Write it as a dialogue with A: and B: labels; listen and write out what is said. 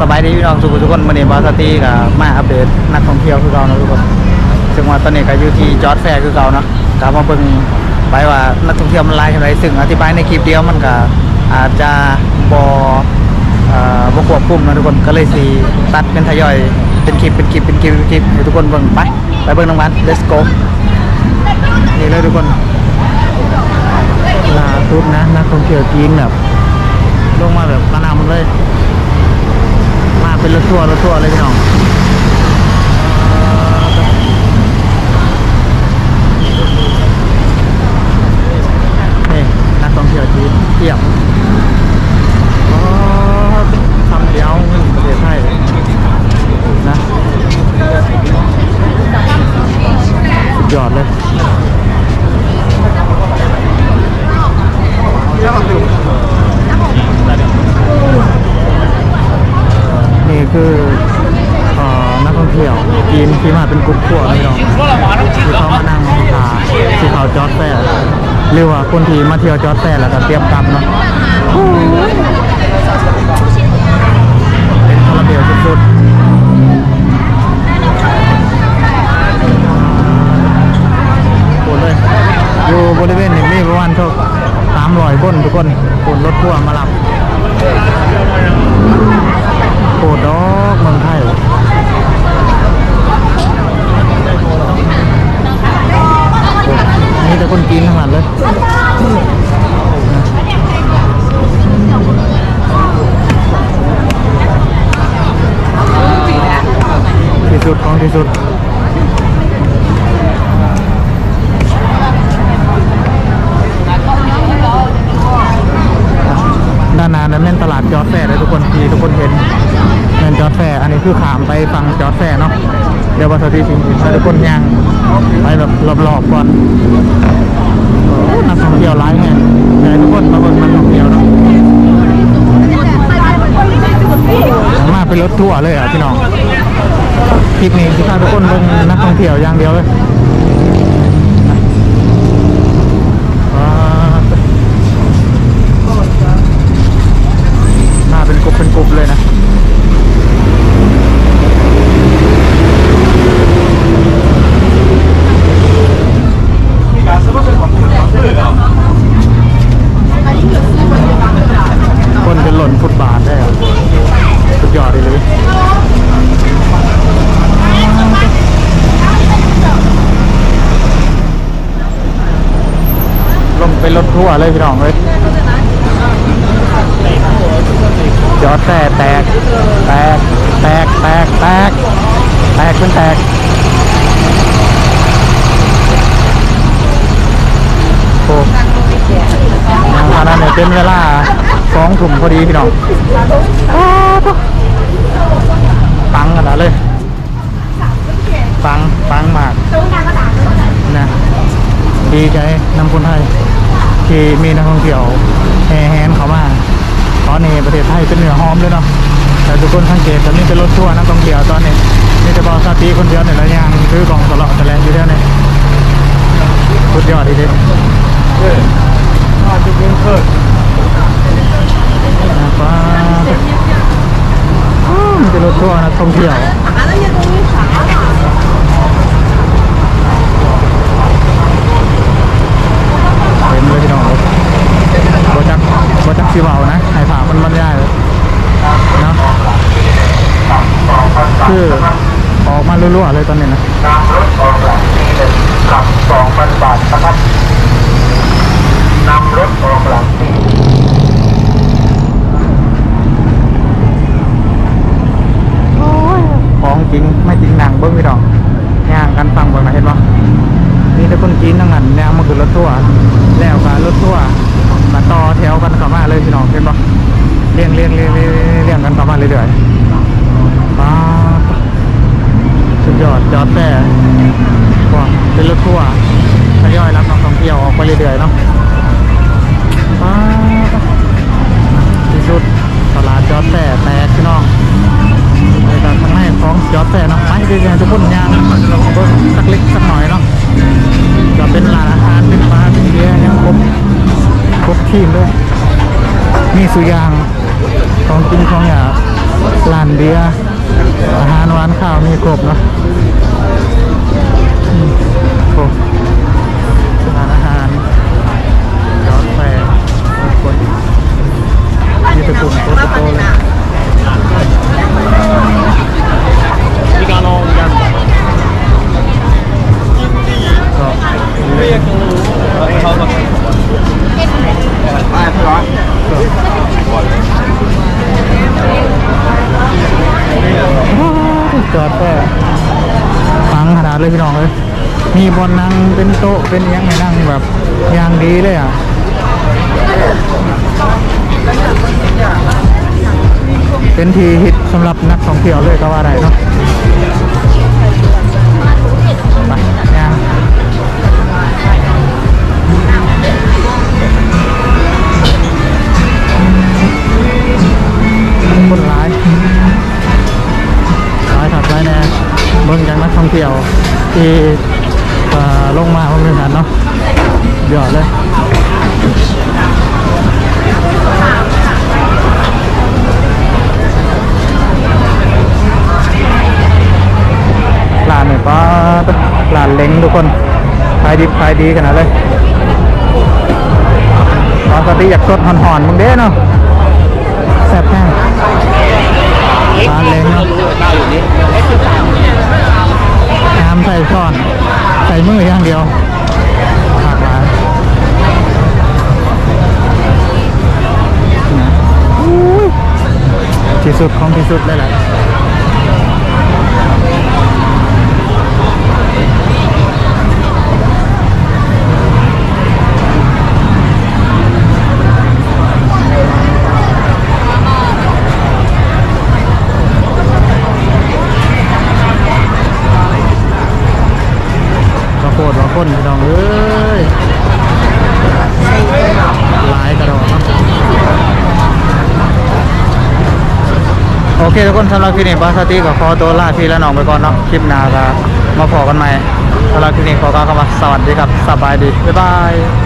A: สบายดีพี่น้องทุกทุกคนวันนี้บอสตีกับมาอัปเดตนักท่องเที่ยวคือเก่านะทุกคนซึ่งว่าตอนนี้ก็อยู่ที่จอร์ดแฟร์คือเก่าเนาะกลับมาเบิ่งไปว่านักท่องเที่ยวมันหลายเท่าไรซึ่งอธิบายในคลิปเดียวมันก็อาจจะบเอ่อบ่ควบคุมนะทุกคนก็เลยสีตัดเป็นทยอยเป็นคลิปเป็นคลิปเป็นคลิปเป็นคลิปทุกคนเบิ่งไปไปเบิ่งน้ำกัน let's go นี่เลยทุกคนล่าสุดนะนักท่องเที่ยวจีนแบบลงมาแบบกระหนำเลย มาเป็น รถทัวร์รถทัวร์เลยพี่น้องนี่นักท่องเที่ยวจีนเทียบอ๋อทำเดียวประเทศไทยนะสุดยอดเลย นี่ คือนักท่องเที่ยวจีนที่มาเป็นกลุ่มพวกนี่เนาะที่เขามานั่งหาที่เขาจอดแฟร์หรือว่าคนที่มาเที่ยวจอดแฟร์แล้วก็เตรียมกลับเนาะเป็นคาราเบลสุดๆอยู่บริเวณนี้มีประมาณสักสามร้อยคนทุกคนคนรถทัวร์มารับ โคดอกเมืองไทยมีแต่คน กินทั้งนั้นเลยที่สุดของที่สุดด้านหน้านั้นเป็นตลาดจอแฟร์เลยทุกคนที่ทุกคนเห็นเป็นจอแฟร์อันนี้คือขามไปฝั่งจอแฟร์เนาะ เดี๋ยววัสดีจริงให้ทุกคนยางไปแบบรอบๆก่อนนักท่องเที่ยวร้ายแหงให้ทุกคนมาเบิ่งนักท่องเที่ยวเนาะมาเป็นรถทัวร์เลยอะพี่น้องคลิปนี้ที่พาทุกคนเบิ่งนักท่องเที่ยวอย่างเดียวเลยว้าว มาเป็นกลุ่มเป็นกลุ่มเลยนะ คนจะหล่นฟุตบาทได้อะสุดยอดเลยเลยลง เป็นรถทั่วเลยพี่น้องเลยจอดแต่แตก แตก แตก แตก แตก แตกเป็นแตกโอ้ยังนาดนี้เป็นเวลาสองถุ่มพอดีพี่น้องปังขนาดเลยปังปังมากนะดีใจนำคนไทย ที่มีนักท่องเที่ยวแห่แหนเข้ามาตอนนี้ประเทศไทยเป็นเหนือหอมเลยเนาะแต่ทุกคนสังเกตตอนนี้เป็นรถทัวร์นักท่องเที่ยวตอนนี้มีแต่บอสตีคนเดียวเนี่ยแล้วยังซื้อกองตลอดแต่แลอยู่เดียวเนี่ยสุดยอดดีเด็ดจะเป็นเพิ่มป้ามันเป็นรถทัวร์นักท่องเที่ยว เต็มเลยพี่น้องเลยบจัก บจักสีเบานะไห้ผามันบรรยายเลยนาะคือออกมารั่วๆเลยตอนนี้นะ
B: นำรถออกหลังทีหนึ่งขับสองพันบาทนะครับนำรถออกหลัง
A: จริงไม่จริงหนังเบิ้งพี่น้องย่างกันฟังเบิ้งนะเห็นปะมีแต่คนจีนทั้งนั้นย่างมาขึ้นรถทัวร์แล้วก็รถทัวร์มาต่อแถวกันเข้ามาเลยพี่น้องเห็นปะเรียงเรียงเรียงเรียงเรียงกัน เข้ามาเรื่อยๆป้าสุดยอดจอดแต่ว้าเป็นรถทัวร์ทยอยรับนักท่องเที่ยวออกไปเรื่อยๆเนาะป้าที่สุดตลาดจอดแต่แตกพี่น้องในการทำให้ของจอดแต่เนาะไม่ได้ยังทุกคนยางก็สักเล็กสักหน่อยเนาะจะเป็นร้านอาหารเป็นบาร์เป็นเบียร์ยังครบครบทีมด้วยมีสุยางของกินของอยาก ร้าานเบียร์อาหารหวานข้าวมีครบเนาะ มีบนนั่งเป็นโต๊ะเป็นยังไงนั่งแบบอย่างดีเลยอะเป็นทีฮิตสำหรับนักท่องเที่ยวเลยก็ว่าได้เนาะไปย่างคนร้ายร้ายถัดไปแน่เบิ่งจากนักท่องเที่ยวที่ ลงมาพร้อมกันเนาะเดี๋ยวเลยร้านเนี่ยป้าร้านเล้งทุกคนขายดิบขายดีขนาดเลยปกติอยากสดหอนๆมึงเด้เนาะแซ่บแห้งร้านเล้งเนาะ มืออย่างเดียวหลากหลายนที่สุดของที่สุดเลยแหละ คนพี่น้องเอ้ยหลายกระโดดเนาะโอเคทุกคนสำหรับคลิปนี้บาสติก็ขอตัวลาพี่และน้องไปก่อนเนาะคลิปหน้าก็มาพอกันใหม่สำหรับคลิปนี้ขอกล่าวคำว่าสวัสดีครับสบายดีบ๊ายบาย